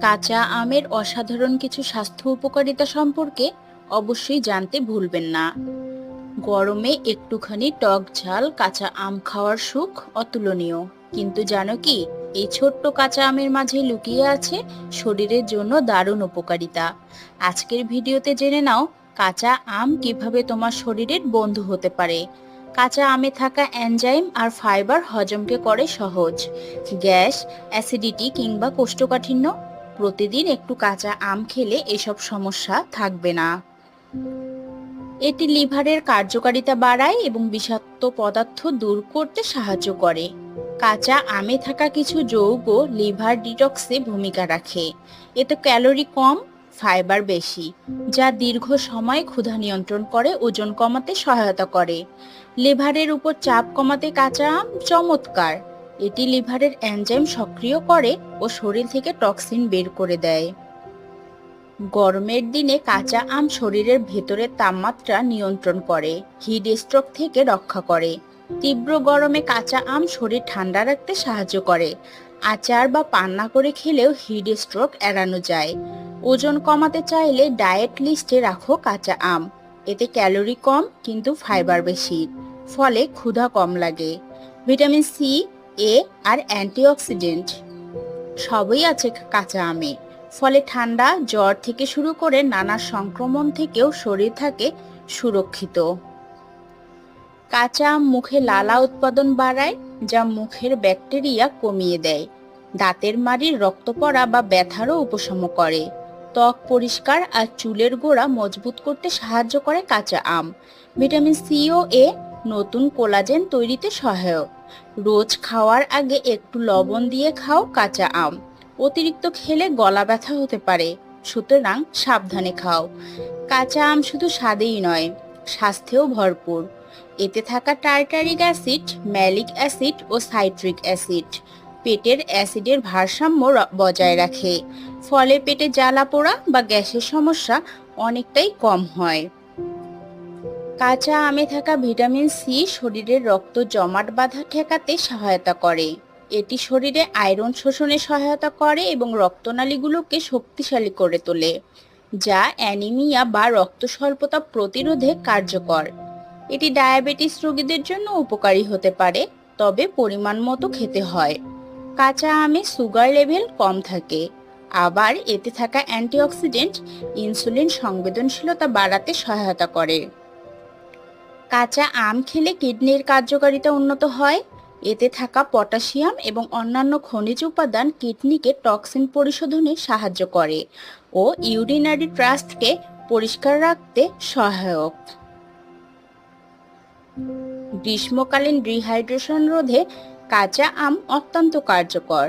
কাঁচা আমের অসাধারণ কিছু স্বাস্থ্য উপকারিতা সম্পর্কে অবশ্যই জানতে ভুলবেন না। গরমে একটুখানি টক ঝাল কাঁচা আম খাওয়ার সুখ অতুলনীয়। কিন্তু জানো কি, এই ছোট্ট কাঁচা আমের মাঝে লুকিয়ে আছে শরীরের জন্য দারুণ উপকারিতা। আজকের ভিডিওতে জেনে নাও, কাঁচা আম কীভাবে তোমার শরীরের বন্ধু হতে পারে। কাঁচা আমে থাকা এনজাইম আর ফাইবার হজমকে করে সহজ। গ্যাস, অ্যাসিডিটি কিংবা কোষ্ঠকাঠিন্য প্রতিদিন একটু কাঁচা আম খেলে এসব সমস্যা থাকবে না। এটি লিভারের কার্যকারিতা বাড়ায় এবং বিষাক্ত পদার্থ দূর করতে সাহায্য করে। কাঁচা আমে থাকা কিছু যৌগ লিভার ডিটক্সে ভূমিকা রাখে। এতে ক্যালোরি কম, ফাইবার বেশি, যা দীর্ঘ সময় ক্ষুধা নিয়ন্ত্রণ করে, ওজন কমাতে সহায়তা করে। লিভারের উপর চাপ কমাতে কাঁচা আম চমৎকার। এটি লিভারের এনজাইম সক্রিয় করে ও শরীর থেকে টক্সিন বের করে দেয়। গরমের দিনে কাঁচা আম শরীরের ভেতরের তাপমাত্রা নিয়ন্ত্রণ করে হিট স্ট্রোক থেকে রক্ষা করে। তীব্র গরমে কাঁচা আম শরীর ঠান্ডা রাখতে সাহায্য করে। আচার বা পান্না করে খেলেও হিট স্ট্রোক এড়ানো যায়। ওজন কমাতে চাইলে ডায়েট লিস্টে রাখো কাঁচা আম। এতে ক্যালোরি কম, কিন্তু ফাইবার বেশি। ফলে ক্ষুধা কম লাগে। ভিটামিন সি এ আর অ্যান্টিঅক্সিডেন্ট। সবই আছে কাঁচা আমে। ফলে ঠান্ডা, জ্বর থেকে শুরু করে নানা সংক্রমণ থেকেও শরীর থাকে সুরক্ষিত। কাঁচা আম মুখে লালা উৎপাদন বাড়ায়, যা মুখের ব্যাকটেরিয়া কমিয়ে দেয়। দাঁতের মাড়ির রক্ত পড়া বা ব্যথারও উপশম করে। ত্বক পরিষ্কার আর চুলের গোড়া মজবুত করতে সাহায্য করে কাঁচা আম। ভিটামিন সি ও এ নতুন কোলাজেন তৈরিতে সহায়ক। রোজ খাওয়ার আগে একটু লবণ দিয়ে খাও কাঁচা আম। অতিরিক্ত খেলে গলা ব্যথা হতে পারে, সুতরাং সাবধানে খাও। কাঁচা আম শুধু স্বাদেই নয়, স্বাস্থ্যেও ভরপুর। এতে থাকা টার্টারিক অ্যাসিড, ম্যালিক অ্যাসিড ও সাইট্রিক অ্যাসিড। পেটের অ্যাসিডের ভারসাম্য বজায় রাখে। ফলে পেটে জ্বালা পোড়া বা গ্যাসের সমস্যা অনেকটাই কম হয়। কাঁচা আমে থাকা ভিটামিন সি শরীরের রক্ত জমাট বাঁধা ঠেকাতে সহায়তা করে। এটি শরীরে আয়রন শোষণে সহায়তা করে এবং রক্তনালীগুলোকে শক্তিশালী করে তোলে, যা অ্যানিমিয়া বা রক্ত স্বল্পতা প্রতিরোধে কার্যকর। এটি ডায়াবেটিস রোগীদের জন্য উপকারী হতে পারে, তবে পরিমাণ মতো খেতে হয়। কাঁচা আমে সুগার লেভেল কম থাকে। আবার এতে থাকা অ্যান্টিঅক্সিডেন্ট ইনসুলিন সংবেদনশীলতা বাড়াতে সহায়তা করে। কাঁচা আম খেলে কিডনির কার্যকারিতা উন্নত হয়। এতে থাকা পটাশিয়াম এবং অন্যান্য খনিজ উপাদান কিডনিকে টক্সিন পরিশোধনে সাহায্য করে ও ইউরিনারি ট্রাস্টকে পরিষ্কার রাখতে সহায়ক। গ্রীষ্মকালীন ডিহাইড্রেশন রোধে কাঁচা আম অত্যন্ত কার্যকর।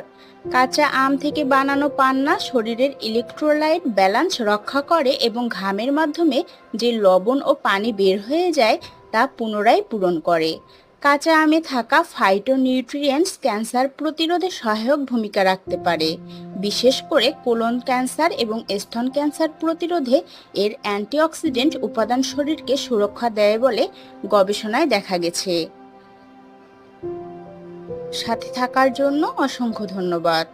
কাঁচা আম থেকে বানানো পান্না শরীরের ইলেকট্রোলাইট ব্যালান্স রক্ষা করে এবং ঘামের মাধ্যমে যে লবণ ও পানি বের হয়ে যায় তা পুনরায় পূরণ করে। কাঁচা আমে থাকা ফাইটোনিউট্রিয়েন্টস ক্যান্সার প্রতিরোধে সহায়ক ভূমিকা রাখতে পারে। বিশেষ করে কোলন ক্যান্সার এবং স্তন ক্যান্সার প্রতিরোধে এর অ্যান্টিঅক্সিডেন্ট উপাদান শরীরকে সুরক্ষা দেয় বলে গবেষণায় দেখা গেছে। সাথে থাকার জন্য অসংখ্য ধন্যবাদ।